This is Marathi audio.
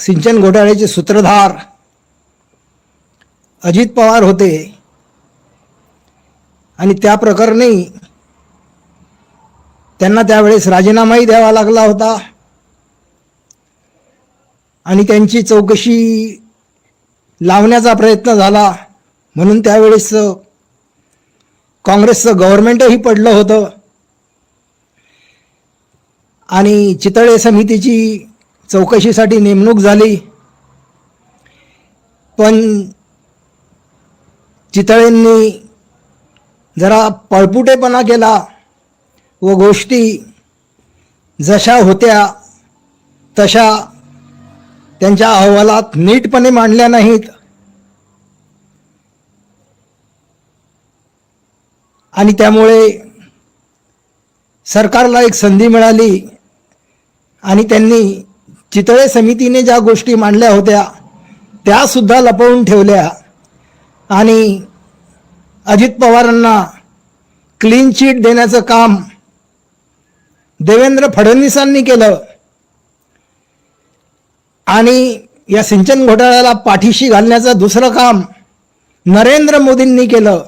सिंचन घोटाळ्याचे सूत्रधार अजित पवार होते. आणि त्या प्रकरणी त्यांना त्यावेळेस राजीनामाही द्यावा लागला होता. आणि त्यांची चौकशी लावण्याचा प्रयत्न झाला. म्हणून त्यावेळेस काँग्रेसचं गव्हर्नमेंटही पडलं होतं. आणि चितळे समितीची चौकशीसाठी नेमणूक झाली. पण चितळेंनी जरा पळपुटेपणा केला व गोष्टी जशा होत्या तशा त्यांच्या अहवालात नीटपणे मांडल्या नाहीत. आणि त्यामुळे सरकारला एक संधी मिळाली आणि त्यांनी चितळे समितीने ज्या गोष्टी मांडल्या होत्या त्यासुद्धा लपवून ठेवल्या. आणि अजित पवारांना क्लीन चिट देण्याचं काम देवेंद्र फडणवीसांनी केलं. आणि या सिंचन घोटाळ्याला पाठीशी घालण्याचं दुसरं काम नरेंद्र मोदींनी केलं.